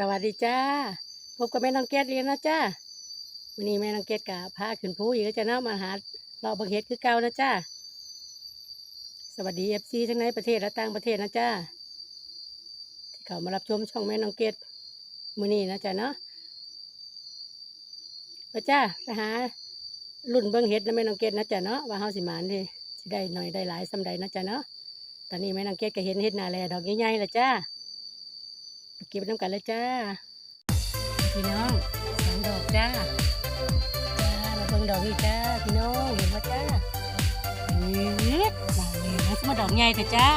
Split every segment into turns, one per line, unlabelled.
สวัสดีจ้า พบกับแม่น้องเกดอีกแล้วนะจ้าวันนี้แม่น้องเกดกับพาขึ้นภูอีกแล้วจะเนามาหาเราบังเฮ็ดคือเก่านะจ้าสวัสดีเอฟซีทั้งในประเทศและต่างประเทศนะจ้าที่เขามารับชมช่องแม่น้องเกดมือนี้นะจ้าเนาะไปจ้าไปหารุ่นเบิ่งเฮ็ดนะแม่น้องเกดนะจ้าเนาะว่าเฮาสิมานดิสิได้หน่อยได้หลายสำใดนะจ้าเนาะตอนนี้แม่น้องเกดก็เห็นเฮ็ดนาแลดอกใหญ่ๆแล้วจ้า เก็บน้ำกันเลยจ้า พี่น้องสองดอกจ้าจ้ามาเบิ่งดอกนี่จ้าพี่น้องเห็นไหมจ้าเอ๊ะดอกนี้นะสมาดอกใหญ่เถอะจ้า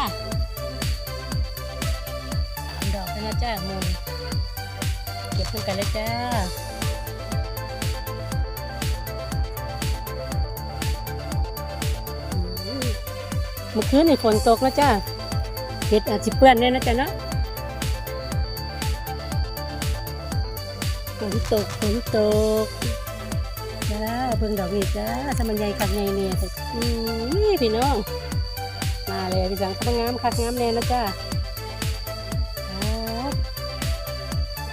สามดอกแล้วนะจ้ามูเก็บน้ำกันเลยจ้าเมื่อคืนนี่ฝนตกแล้วจ้าเห็ดอาจจะเปื้อนด้วยนะจ๊ะเนาะ ฝนตกฝนตกจ้าเบิ่งดอกนี่จ้าสมันใหญ่คักใหญ่เนี่ยอืมนี่พี่น้อง มาเลยพี่สังสมงามคักงามแน่นะจ้าครับ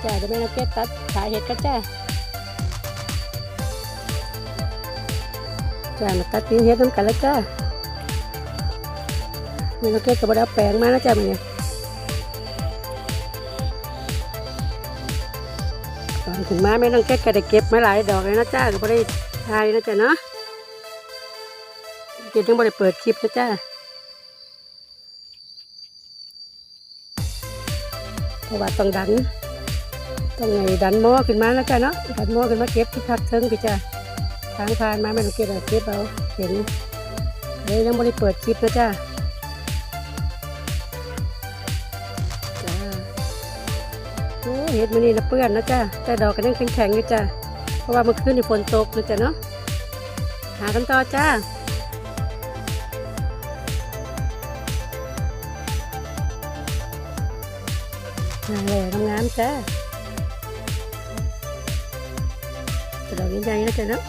จ้าจะไม่นักเก็ตตัดขายเห็ดกันจ้าจ้ามาตัดปีนเห็ดน้ำกันแล้วจ้าไม่นักเก็ตกับบดเอาแปลงมานะจ้ามันเนี่ย ถึงมาแม่น้องแก๊กก็ได้เก็บมาหลายดอกเลยนะจ้าก็ไม่ได้ทายนะจ๊ะเนาะเก็บยังไม่ได้เปิดคลิปนะจ้าเพราะว่าต้องดันต้องไงดันหม้อขึ้นมานะจ้าเนาะดันหม้อขึ้นมาเก็บที่พักเทิงพี่จ้าทางผ่านมาแม่น้องแก๊กก็เก็บเอาเห็นเลยยังไม่ได้เปิดคลิปนะจ้า เห็ดมันนี่นะเปื้อนนะจ้ะแต่ดอกก็ยังแข็งๆอยู่จ้ะเพราะว่ามันขึ้นในฝนตกนะจ้ะเนาะหากันต่อจ้ามาเลยงามๆจ้าแต่ดอกใหญ่ๆนะจ้ะเนาะ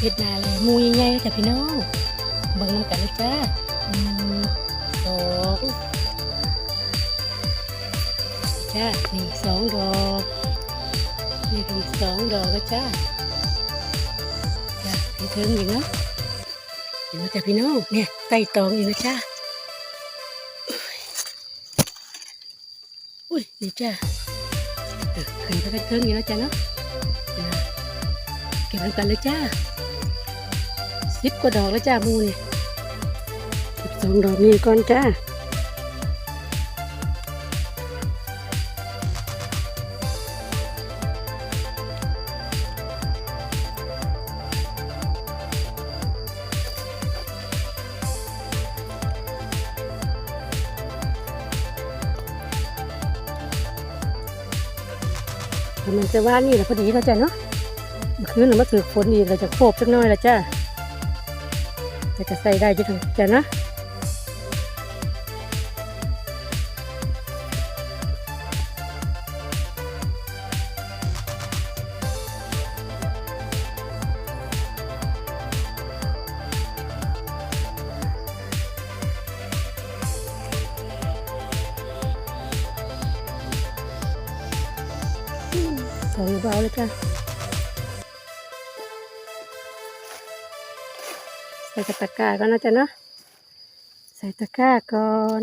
เห็ดนาเลยหมูใหญ่ๆนะจ้ะพี่น้องเบิ่งน้ำกันเลยจ้าสองจ้านี่สองดอกนี่ก็อีกสองดอกก็จ้าจ้าให้ถึงอีกเนาะเห็นไหมจ้ะพี่น้องเนี่ยไต่ตองอีกนะจ้าอุ้ยนี่จ้าเออขึ้นไปกันเทิงอีกนะจ้าเนาะเดี๋ยวนะเก็บน้ำกันเลยจ้า สิบกว่าดอกแล้วจ้ามูนี่สิบสองดอกนี่ก่อนจ้าทำไมจะว่านี่แหละพอดีแล้วจ้ะเนาะเมื่อคืนเรามาถือฝนอีกเราจะโคบสักน้อยละจ้า แต่ก็ใส่ได้อจุดจ้ะน ส่เบาเลยจ้ะใส่กระตะกร้าก่อนนะจ๊ะเนาะใส่ตะกร้าก่อน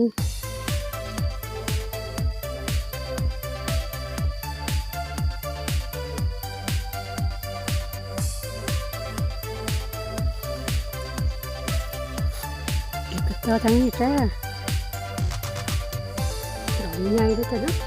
เก็บกระต่อทั้งนี้จ้าดอกใหญ่ด้วยจ้ะเนาะ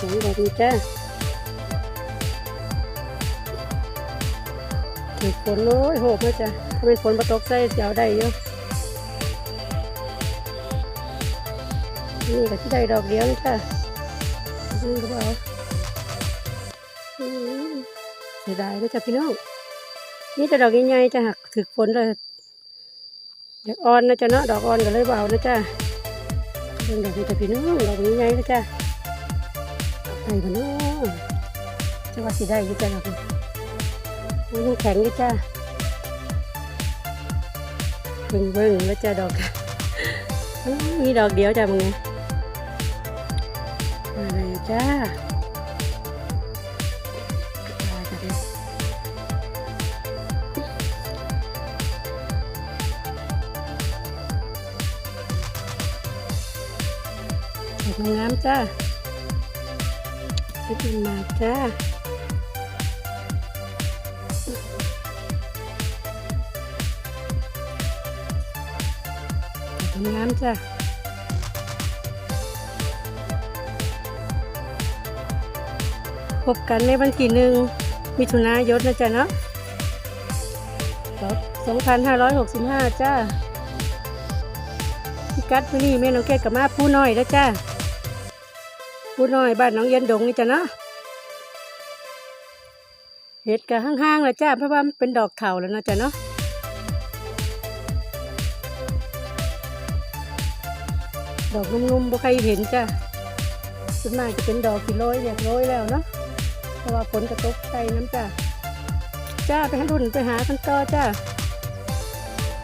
สองดอกนี้จ้าถือฝนโอ้ยโหกมาจ้ะถ้าเป็นฝนมาตกใส่เสียวได้อยู่นี่ก็ที่ได้ดอกเดียวนี่จ้ะนี่ก็เอาเสียดายด้วยจ้ะพี่น้องนี่จะดอกใหญ่ๆจะหักถือฝนเลยดอกอ่อนนะจ๊ะเนาะดอกอ่อนก็เลยเบานะจ้ะดอกนี้จะพี่น้องดอกใหญ่ๆนะจ้ะ ได้ปะเนาะจะว่าสิได้อยี่จ้ะดอกนี้โอ้ยยังแข็งอยู่จ้าเบิ่งเบิ่งแล้วจ้าดอกมีดอกเดียวจ้ามึงไงอะไรจ้าจ้าจ้าเด้อเห็ดงามจ้า เห็ดมาจ้าทำงานจ้ะพบกันในวันที่หนึ่งมิถุนายนนะจ๊ะเนาะสองพันห้าร้อยหกสิบห้าจ้าพิกัดมื้อนี้แม่น้องเกดกับมาผู้น้อยแล้วจ้า ผู้น้อยบ้านน้องเย็นดงนี่จ้ะเนาะเห็ดกับห้างๆแล้วจ้าเพราะว่ามันเป็นดอกเถาแล้วนะจ๊ะเนาะดอกนุ่มๆบ่ใครเห็นจ้ะส่วนมากจะเป็นดอกที่โรยอยากโรยแล้วเนาะเพราะว่าฝนกระตกใส่น้ำจ้ะจ้าไปหารุ่นไปหากันต่อจ้า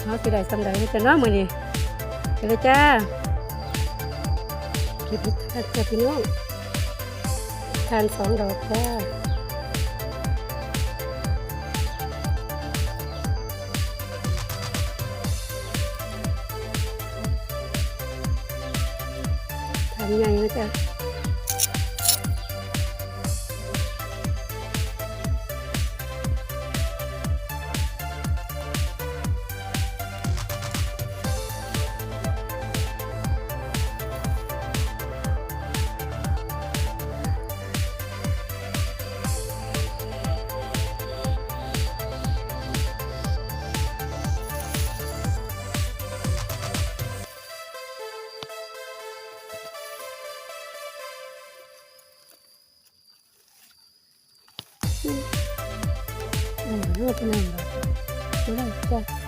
เอาสิได้สำใดนี่จ้ะเนาะมือนี้ไปเลยจ้าเก็บทานจ้ะพี่น้อง ทานสองดอกจ้าทำไงนะจ๊ะ อืมรูปหนึ่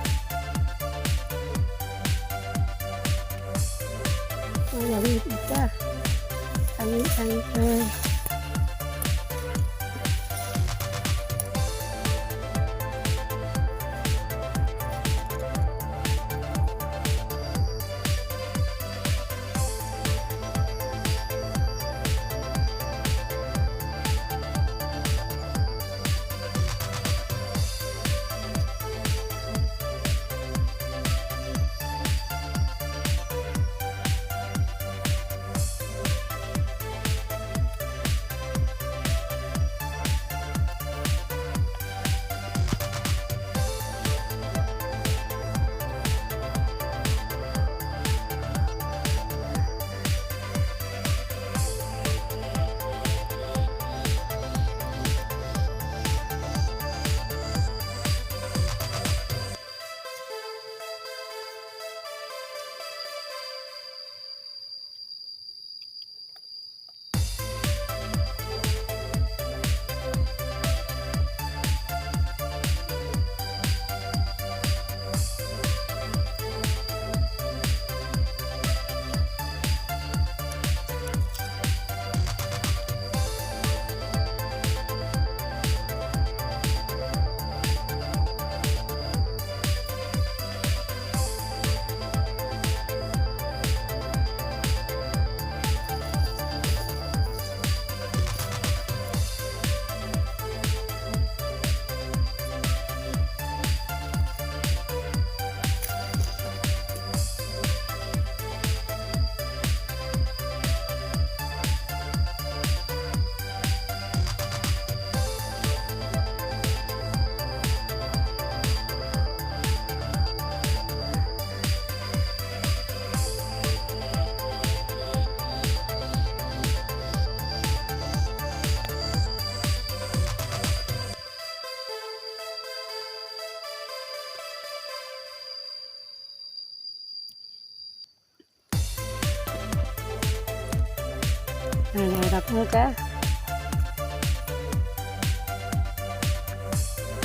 าดอกนี้จ้า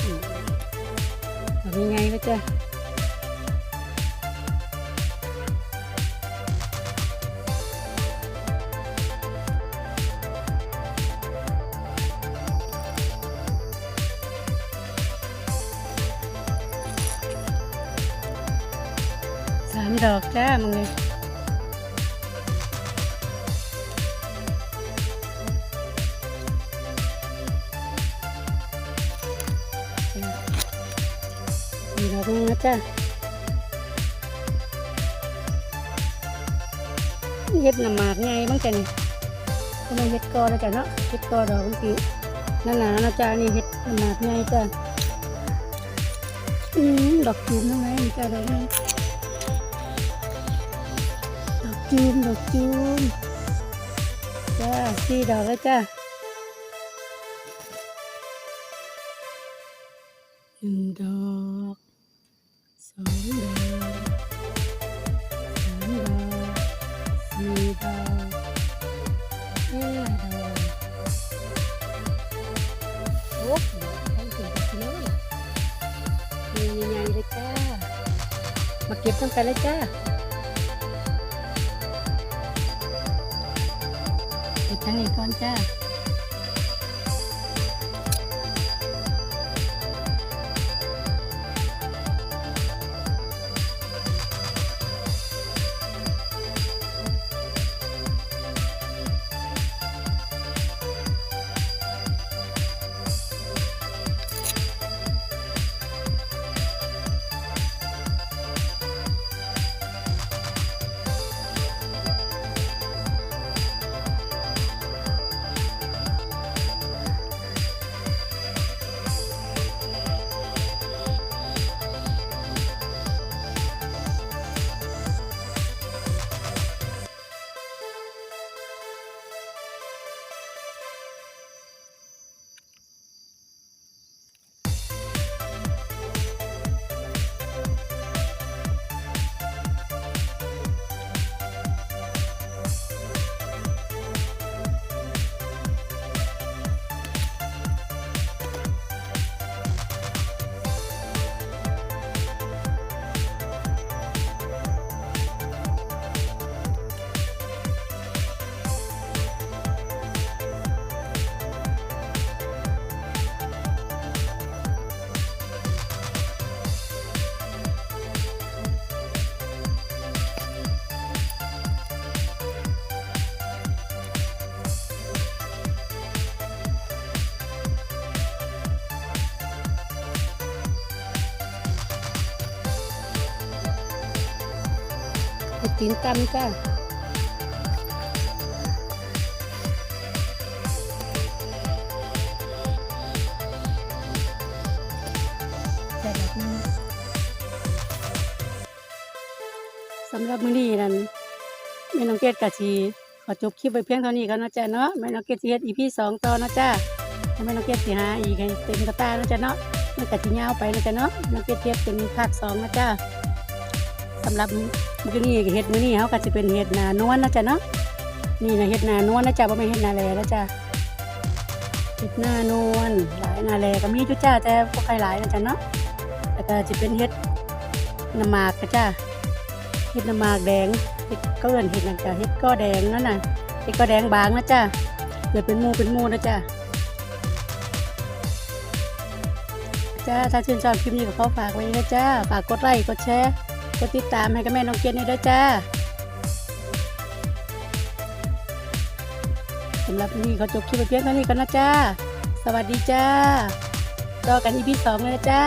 อืมดอกนี้ไงแล้วจ้าสามดอกจ้ามึงเลย นี่ดอกนึงนะจ๊ะเฮ็ดน้ำหมากไงบ้างจ้ะนี่ก็ไม่เฮ็ดกอแล้วจ้ะเนาะเฮ็ดกอดอกบางทีนั่นน่ะนะจ๊ะนี่เฮ็ดน้ำหมากไงจ้ะอืมดอกจูมนั้นนี่จ้ะดอกนี้ดอกจูมดอกจูมจ้าสี่ดอกแล้วจ้ะหนึ่งดอก องดอกสามดอกสี่ดอกห้าดอกหกดอกทั้งสี่ดอกเลยนี่ใหญ่ๆเลยจ้า มาเก็บตั้งกันเลยจ้าเก็บทั้งนี้ก่อนจ้า ตีนตำจ้าสำหรับมื้อนี้นั้นแม่น้องเกดกะชีขอจบคลิปไปเพียงเท่านี้ก่อนเนาะจ้ะเนาะแม่น้องเกดสิเฮ็ด EP สองต่อนะจ้ะแม่น้องเกดสิหาอีกให้เต็มกระตานะจ้ะเนาะมันกะสิยาวไปนะจ้ะเนาะน้องเกดเฮ็ดเป็นภาคสองนะจ้ะสำหรับ มื้อนี้เฮ็ดมื้อนี้เฮาก็สิเป็นเฮ็ดหนานวลนะจ้ะเนาะนี่นะเฮ็ดหนานวลนะจ้ะบ่แม่เฮ็ดหนาแลแล้วจ้ะเฮ็ดหนานวลหลายหนาแลก็มีอยู่จ้ะแต่บ่ค่อยหลายนะจ้ะเนาะแล้วก็จะเป็นเห็ดน้ำหมากกะจ้าเห็ดน้ำหมากแดงเห็ดก็เอินเห็ดนั่นจ้ะเห็ดก็แดงนั่นน่ะเห็ดก็แดงบางนะจ้าเกิดเป็นมูเป็นมูนะจ้าจ้าถ้าชื่นชอบคลิปนี้ก็ขอฝากไว้นะจ้าฝากกดไลค์กดแชร์ ดติดตามให้กับแม่น้องเกดด้วยจ้าสำหรับวันนี้เขาจบคลิปไปเพียงเท่านี้กันนะจ้า สวัสดีจ้า รอกันอีพีสองเลยนะจ้า